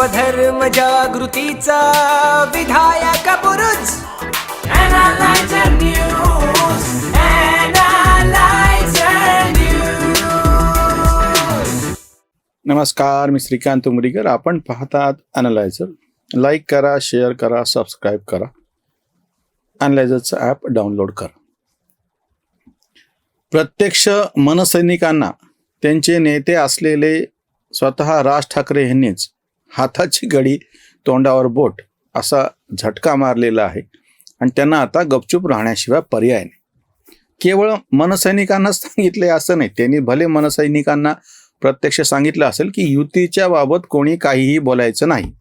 स्वधर्म जागृतीचा विधायक News. नमस्कार मी श्रीकांत उमरीकर. आपण पाहतात अनालायझर लाईक करा शेअर करा सबस्क्राईब करा. अनालायझरचं ॲप डाउनलोड करा. प्रत्यक्ष मनसैनिकांना त्यांचे नेते असलेले स्वतः राज ठाकरे यांनीच हाताची घडी तोंडावर बोट असा झटका मारलेला आहे. आणि त्यांना आता गपचूप राहण्याशिवाय पर्याय नाही. केवळ मनसैनिकांनाच सांगितले असं नाही. त्यांनी भले मनसैनिकांना प्रत्यक्ष सांगितलं असेल की युतीच्या बाबत कोणी काहीही बोलायचं नाही.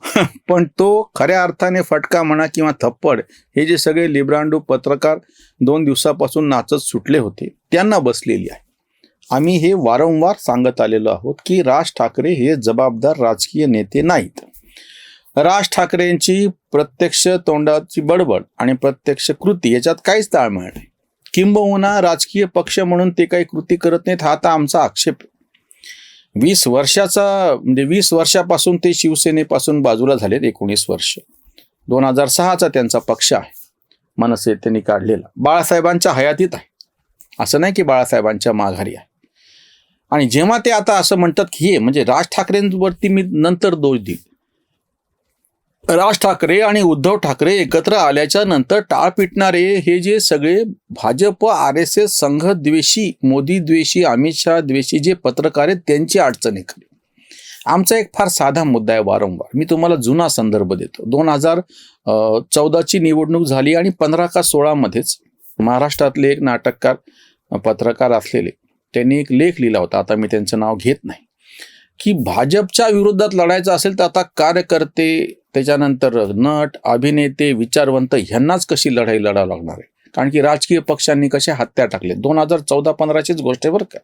पण तो खऱ्या अर्थाने फटका म्हणा किंवा थप्पड हे जे सगळे लिब्रांडू पत्रकार दोन दिवसापासून नाचत सुटले होते त्यांना बसलेली आहे. आम्ही हे वारंवार सांगत आलेलो आहोत की राज ठाकरे हे जबाबदार राजकीय नेते नाहीत. राज ठाकरेंची प्रत्यक्ष तोंडाची बडबड आणि प्रत्यक्ष कृती याच्यात काहीच ताळमेळ नाही. किंबहुना राजकीय पक्ष म्हणून ते काही कृती करत नाहीत हा तर आमचा आक्षेप आहे. वीस वर्षाचा म्हणजे वीस वर्षापासून ते शिवसेनेपासून बाजूला झालेत एकोणीस वर्ष. दोन हजार सहाचा त्यांचा पक्ष आहे. मनसे त्यांनी काढलेला. बाळासाहेबांच्या हयातीत आहे. असं नाही की बाळासाहेबांच्या माघारी आहे. आणि जेव्हा ते आता असं म्हणतात की हे म्हणजे राज ठाकरेंवरती मी नंतर दोष देईल राज ठाकरे आणि उद्धव ठाकरे एकत्र आल्याच्यानंतर टाळ पिटणारे हे जे सगळे भाजप आर एस एस संघ द्वेषी मोदी द्वेषी अमित शहा द्वेषी जे पत्रकार आहेत त्यांची अडचण आहे खरी. आमचा एक फार साधा मुद्दा आहे वारंवार. मी तुम्हाला जुना संदर्भ देतो. दोन हजार चौदाची निवडणूक झाली आणि पंधरा का सोळामध्येच महाराष्ट्रातले एक नाटककार पत्रकार असलेले त्यांनी एक लेख लिहिला होता. आता मी त्यांचं नाव घेत नाही. की भाजपच्या विरोधात लढायचं असेल तर आता कार्यकर्ते त्याच्यानंतर नट अभिनेते विचारवंत ह्यांनाच कशी लढाई लढावं लागणार आहे? कारण की राजकीय पक्षांनी कशा हत्या टाकले? दोन हजार चौदा पंधराचीच गोष्ट आहे बरं का.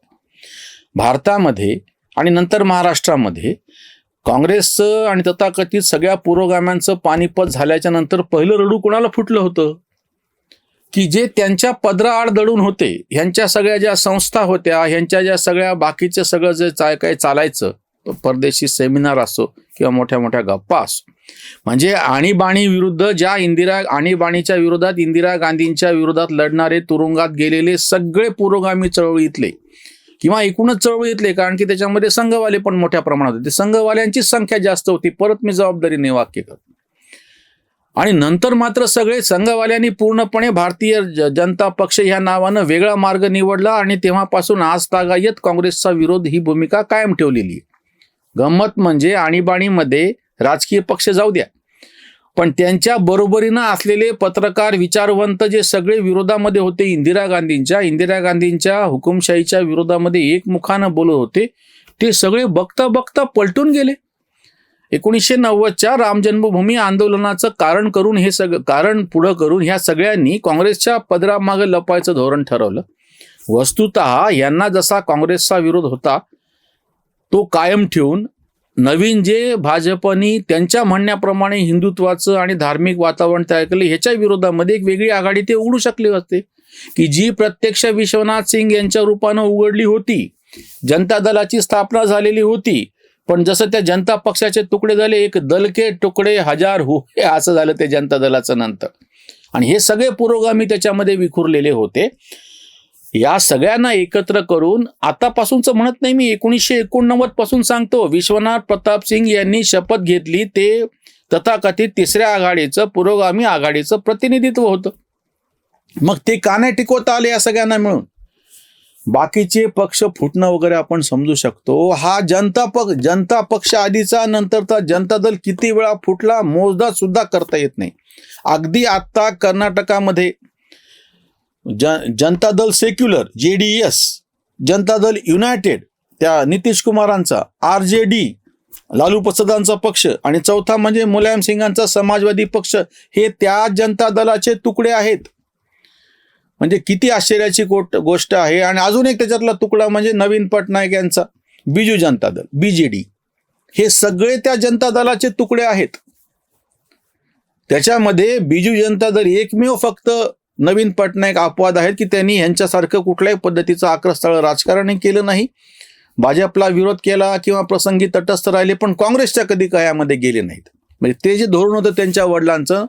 भारतामध्ये आणि नंतर महाराष्ट्रामध्ये काँग्रेसचं आणि तथाकथित सगळ्या पुरोगाम्यांचं पानिपत झाल्याच्यानंतर पहिलं रडू कोणाला फुटलं होतं? की जे त्यांच्या पदराआड दडून होते ह्यांच्या सगळ्या ज्या संस्था होत्या ह्यांच्या ज्या सगळ्या बाकीचं सगळं जे काय काय चालायचं परदेशी सेमिनार असो किंवा मोठ्या मोठ्या गप्पा असो. म्हणजे आणीबाणी विरुद्ध ज्या इंदिरा आणीबाणीच्या विरोधात इंदिरा गांधींच्या विरोधात लढणारे तुरुंगात गेलेले सगळे पुरोगामी चळवळीतले किंवा एकूणच चळवळीतले कारण की त्याच्यामध्ये संघवाले पण मोठ्या प्रमाणात होते. संघवाल्यांची संख्या जास्त होती परत मी जबाबदारीने वाक्य करतो. आणि नंतर मात्र सगळे संघवाल्यांनी पूर्णपणे भारतीय जनता पक्ष ह्या नावानं वेगळा मार्ग निवडला आणि तेव्हापासून आज तागायत काँग्रेसचा विरोध ही भूमिका कायम ठेवलेली आहे. गंमत म्हणजे आणीबाणीमध्ये राजकीय पक्ष जाऊ द्या. पण त्यांच्या बरोबरीनं असलेले पत्रकार विचारवंत जे सगळे विरोधामध्ये होते इंदिरा गांधींच्या इंदिरा गांधींच्या हुकुमशाहीच्या विरोधामध्ये एकमुखानं बोलत होते ते सगळे बघता बघता पलटून गेले. एकोणीसशे नव्वदच्या राम जन्मभूमी आंदोलनाचं कारण करून हे सग कारण पुढं करून ह्या सगळ्यांनी काँग्रेसच्या पदरामागं लपायचं धोरण ठरवलं. वस्तुत यांना जसा काँग्रेसचा विरोध होता तो कायम ठेवून नवीन जे भाजपनी त्यांच्या म्हणण्याप्रमाणे हिंदुत्वाचं आणि धार्मिक वातावरण तयार केलं ह्याच्या विरोधामध्ये एक वेगळी आघाडी ते उघडू शकले असते. की जी प्रत्यक्ष विश्वनाथ सिंग यांच्या रूपानं उघडली होती जनता दलाची स्थापना झालेली होती पण जसं त्या जनता पक्षाचे तुकडे झाले एक दलके तुकडे हजार हो हे असं झालं ते जनता दलाचं नंतर. आणि हे सगळे पुरोगामी त्याच्यामध्ये विखुरलेले होते. या सगळ्यांना एकत्र करून आतापासूनच म्हणत नाही मी एकोणीसशे एकोणनव्वदपासून सांगतो. विश्वनाथ प्रताप सिंग यांनी शपथ घेतली ते तथाकथित तिसऱ्या आघाडीचं पुरोगामी आघाडीचं प्रतिनिधित्व होतं. मग ते का नाही टिकवता आले या सगळ्यांना मिळून. बाकीचे पक्ष फुटणं वगैरे आपण समजू शकतो. हा जनता पक्ष जनता पक्ष आधीचा नंतरचा जनता दल किती वेळा फुटला मोजदा सुद्धा करता येत नाही. अगदी आत्ता कर्नाटकामध्ये जन जनता दल सेक्युलर जे डी एस जनता दल युनायटेड त्या नितीश कुमारांचा आर जे डी लालू प्रसादांचा पक्ष आणि चौथा म्हणजे मुलायम सिंगांचा समाजवादी पक्ष हे त्या जनता दलाचे तुकडे आहेत. म्हणजे किती आश्चर्याची गोट गोष्ट आहे. आणि अजून एक त्याच्यातला तुकडा म्हणजे नवीन पटनायक यांचा बिजू जनता दल बीजेडी हे सगळे त्या जनता दलाचे तुकडे आहेत. त्याच्यामध्ये बिजू जनता दल एकमेव फक्त नवीन पटनायक अपवाद आहेत की त्यांनी ह्यांच्यासारखं कुठल्याही पद्धतीचं आक्रस्थळ राजकारणही केलं नाही. भाजपला विरोध केला किंवा प्रसंगी तटस्थ राहिले पण काँग्रेसच्या कधी कयामध्ये गेले नाहीत. म्हणजे ते जे धोरण होतं त्यांच्या वडिलांचं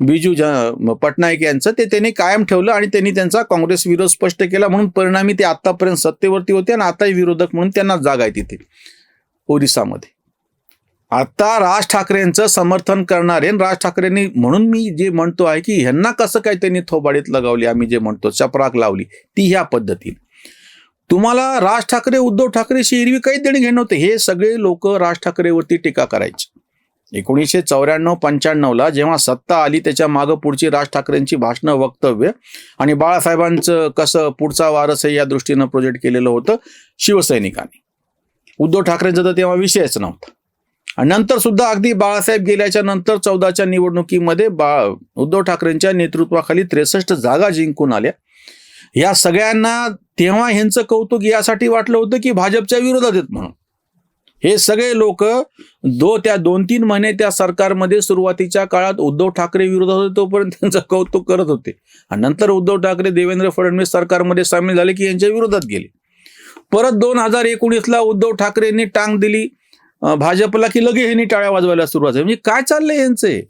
बिजू पटनायक यांचं ते त्यांनी कायम ठेवलं आणि त्यांनी त्यांचा काँग्रेस विरोध स्पष्ट केला म्हणून परिणामी ते आतापर्यंत सत्तेवरती होते आणि आताही विरोधक म्हणून त्यांना जागा आहे तिथे ओरिसामध्ये. आता राज ठाकरेंचं समर्थन करणारे आणि राज ठाकरेंनी म्हणून मी जे म्हणतो आहे की ह्यांना कसं काय त्यांनी थोबाडीत लगावली आम्ही जे म्हणतो चपराक लावली ती ह्या पद्धतीने. तुम्हाला राज ठाकरे उद्धव ठाकरेशी एरवी काही देणे घेणं होते हे सगळे लोक राज ठाकरेवरती टीका करायचे. एकोणीसशे चौऱ्याण्णव पंच्याण्णवला जेव्हा सत्ता आली त्याच्या मागं पुढची राज ठाकरेंची भाषणं वक्तव्य. आणि बाळासाहेबांचं कसं पुढचा वारस आहे या दृष्टीनं प्रोजेक्ट केलेलं होतं शिवसैनिकांनी. उद्धव ठाकरेंचा तर तेव्हा विषयच नव्हता. आणि नंतर सुद्धा अगदी बाळासाहेब गेल्याच्यानंतर चौदाच्या निवडणुकीमध्ये बा उद्धव ठाकरेंच्या नेतृत्वाखाली त्रेसष्ट जागा जिंकून आल्या. या सगळ्यांना तेव्हा ह्यांचं कौतुक यासाठी वाटलं होतं की भाजपच्या विरोधात आहेत म्हणून. हे सगळे लोक दो त्या दोन तीन महिने त्या सरकारमध्ये सुरुवातीच्या काळात उद्धव ठाकरे विरोधात होते तोपर्यंत त्यांचं कौतुक करत होते. आणि नंतर उद्धव ठाकरे देवेंद्र फडणवीस सरकारमध्ये सामील झाले की यांच्या विरोधात गेले. परत दोन हजार एकोणीसला उद्धव ठाकरेंनी टांग दिली. भाजपला की लगे ह्यांनी टाळ्या वाजवायला सुरुवात झाली. म्हणजे काय चाललंय यांचे?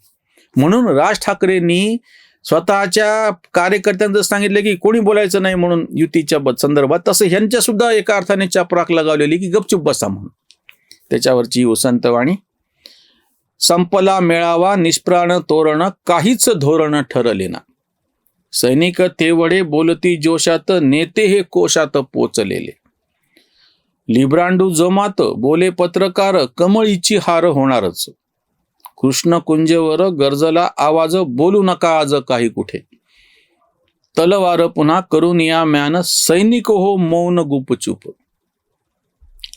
म्हणून राज ठाकरेंनी स्वतःच्या कार्यकर्त्यांचं सांगितलं की कोणी बोलायचं नाही म्हणून युतीच्या ब- संदर्भात. तसं ह्यांच्या सुद्धा एका अर्थाने चपराक लगावलेली की गपचूप बसा म्हणून. त्याच्यावरची वसंतवाणी संपला मेळावा निष्प्राण तोरण काहीच धोरण ठरले ना. सैनिक तेवढे बोलती जोशात नेते हे कोशात पोचलेले. लिब्रांडू जमात बोले पत्रकार कमळीची हार होणारच. कृष्ण कुंजेवर गरजला आवाज बोलू नका आज काही कुठे. तलवार पुन्हा करून या म्यान सैनिक हो मौन गुपचूप.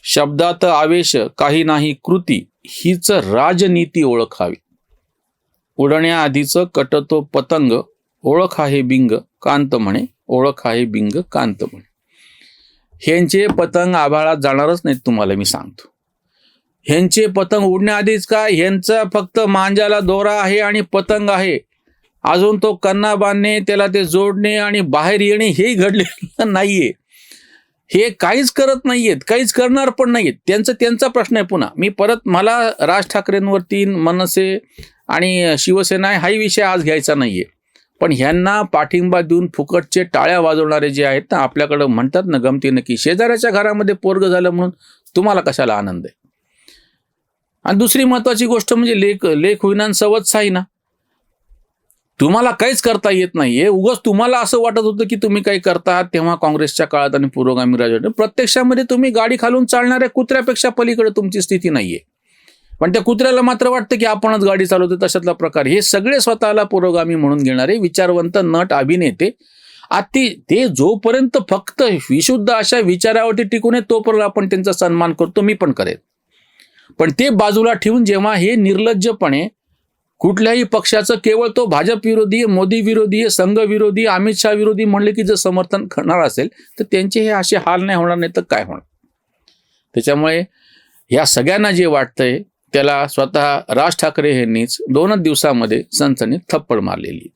शब्दात आवेश काही नाही कृती हीच राजनीती ओळखावी उडण्याआधीच कटतो पतंग ओळख आहे बिंग कांत म्हणे ओळख आहे बिंग कांत म्हणे. ह्यांचे पतंग आभाळात जाणारच नाहीत तुम्हाला मी सांगतो. ह्यांचे पतंग उडण्याआधीच काय? ह्यांचा फक्त मांजाला दोरा आहे आणि पतंग आहे. अजून तो कन्ना बांधणे त्याला ते जोडणे आणि बाहेर येणे हे घडलेलं नाहीये. हे काहीच करत नाहीयेत काहीच करणार पण नाहीत त्यांचं त्यांचा प्रश्न आहे पुन्हा. मी परत मला राज ठाकरेंवरती मनसे आणि शिवसेना हाही विषय आज घ्यायचा नाहीये. पण ह्यांना पाठिंबा देऊन फुकटचे टाळ्या वाजवणारे जे आहेत ना आपल्याकडं म्हणतात ना गमतीनं की शेजाऱ्याच्या घरामध्ये पोरग झालं म्हणून तुम्हाला कशाला आनंद आहे? आणि दुसरी महत्वाची गोष्ट म्हणजे लेख लेख होईना सवत साई ना तुम्हाला काहीच करता येत नाहीये. उगाच तुम्हाला असं वाटत होतं की तुम्ही काही करता तेव्हा काँग्रेसच्या काळात आणि पुरोगामी राजवट प्रत्यक्षामध्ये तुम्ही गाडी खालून चालणाऱ्या कुत्र्यापेक्षा पलीकडे तुमची स्थिती नाहीये. पण त्या कुत्र्याला मात्र वाटतं की आपणच गाडी चालवतो तशातला प्रकार. हे सगळे स्वतःला पुरोगामी म्हणून घेणारे विचारवंत नट अभिनेते. अति ते जोपर्यंत फक्त विशुद्ध अशा विचारावरती टिकून आहे तोपर्यंत आपण त्यांचा सन्मान करतो मी पण करेन. पण ते बाजूला ठेवून जेव्हा हे निर्लज्जपणे कुठल्याही पक्षाचं केवळ तो भाजप विरोधी मोदी विरोधी संघ विरोधी अमित शहा विरोधी म्हणले की जर समर्थन करणार असेल तर त्यांचे हे असे हाल नाही होणार नाही तर काय होणार? त्याच्यामुळे या सगळ्यांना जे वाटतंय त्याला स्वतः राज ठाकरे यांनीच दोनच दिवसामध्ये सनसनीत थप्पड मारलेली.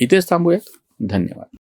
इथेच थांबूयात. धन्यवाद.